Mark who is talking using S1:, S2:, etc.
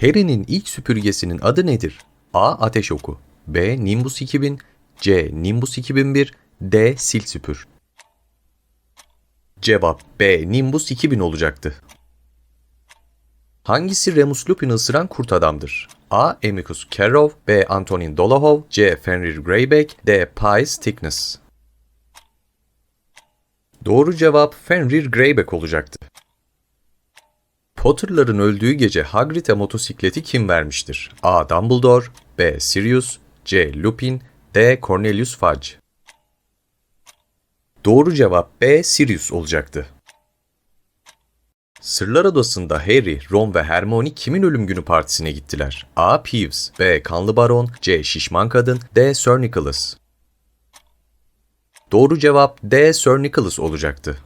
S1: Harry'nin ilk süpürgesinin adı nedir? A. Ateş oku B. Nimbus 2000 C. Nimbus 2001 D. Sil süpür Cevap B. Nimbus 2000 olacaktı. Hangisi Remus Lupin'i ısıran kurt adamdır? A. Amicus Carrow B. Antonin Dolohov C. Fenrir Greyback D. Pies Thickness Doğru cevap Fenrir Greyback olacaktı. Potter'ların öldüğü gece Hagrid'e motosikleti kim vermiştir? A. Dumbledore B. Sirius C. Lupin D. Cornelius Fudge Doğru cevap B. Sirius olacaktı. Sırlar Odası'nda Harry, Ron ve Hermione kimin ölüm günü partisine gittiler? A. Peeves B. Kanlı Baron C. Şişman Kadın D. Sir Nicholas Doğru cevap D. Sir Nicholas olacaktı.